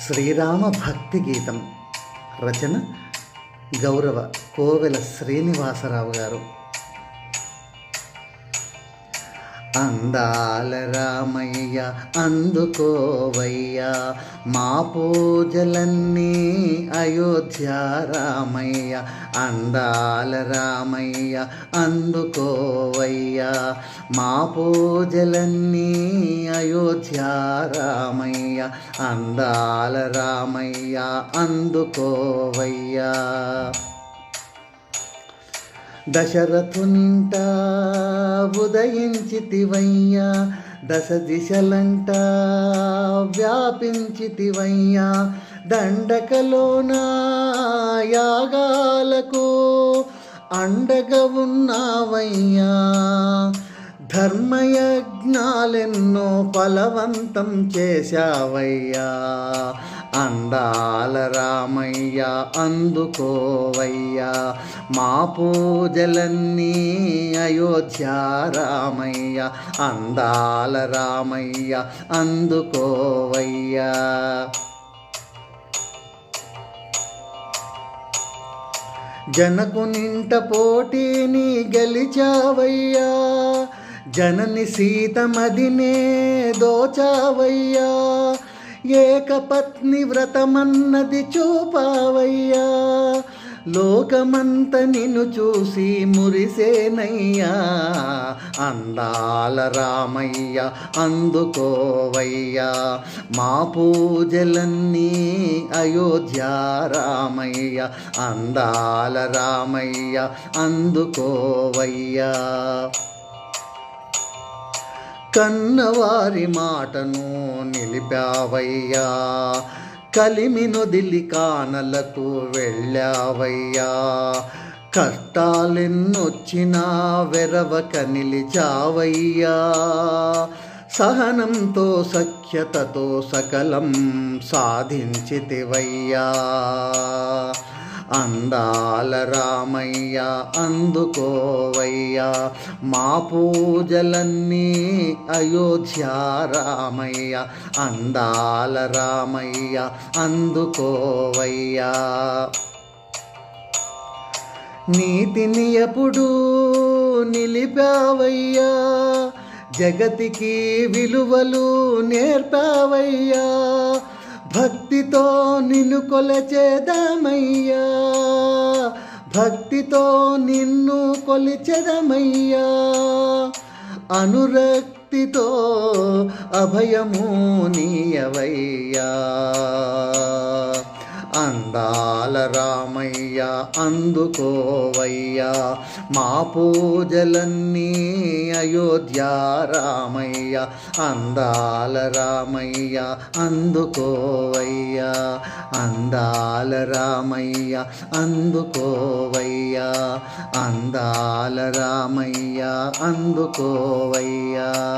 శ్రీరామ భక్తి గీతం రచన గౌరవ కోవెల శ్రీనివాసరావు గారు. అందాల రామయ్య అందుకోవయ్యా. మా పూజలన్నీ అయోధ్య రామయ్య అందాల రామయ్య అందుకోవయ్యా. మా పూజలన్నీ అయోధ్య రామయ్య అందాల రామయ్య అందుకోవయ్యా. దశరథునింట ఉదయించితివయ్యా దశ దిశలంట వ్యాపించితివయ్యా దండకలోన యాగాలకు అండగా ఉన్నావయ్యా. ధర్మయజ్ఞాలెన్నో ఫలవంతం చేశావయ్యా. అందాల రామయ్య అందుకోవయ్యా. మా పూజలన్నీ అయోధ్య రామయ్య. అందాల రామయ్య అందుకోవయ్యా. జనకునింట పోటీని గెలిచావయ్యా. జనని సీతమదినే దోచావయ్యా. ఏకపత్ని వ్రతమన్నది చూపావయ్యా. లోకమంత నిన్ను చూసి మురిసేనయ్యా. అందాల రామయ్య అందుకోవయ్యా. మా పూజలన్నీ అయోధ్య రామయ్య. అందాల రామయ్య అందుకోవయ్యా. కన్నవారి మాటను నిలిపావయ్యా. కలిమినొదిలి కానలకు వెళ్ళావయ్యా. కష్టాలెన్నొచ్చినా వెరవక నిలిచావయ్యా. సహనంతో సఖ్యతతో సకలం సాధించితివయ్యా. అందాల రామయ్య అందుకోవయ్యా. మా పూజలన్నీ అయోధ్య రామయ్య. అందాల రామయ్య అందుకోవయ్యా. నీతిని ఎప్పుడు నిలిపావయ్యా. జగతికి విలువలు నేర్పావయ్యా. భక్తితో నిన్ను కొలచేదమయ్యా. భక్తితో నిన్ను కొలిచెదమయ్యా. అనురక్తితో అభయము నీయవయ్యా. బాలరామయ్య అందుకోవయ్యా. మా పూజలన్నీ అయోధ్య రామయ్య అందాల రామయ్య అందుకోవయ్యా. అందాల రామయ్య అందుకోవయ్యా. అందాల రామయ్య అందుకోవయ్యా.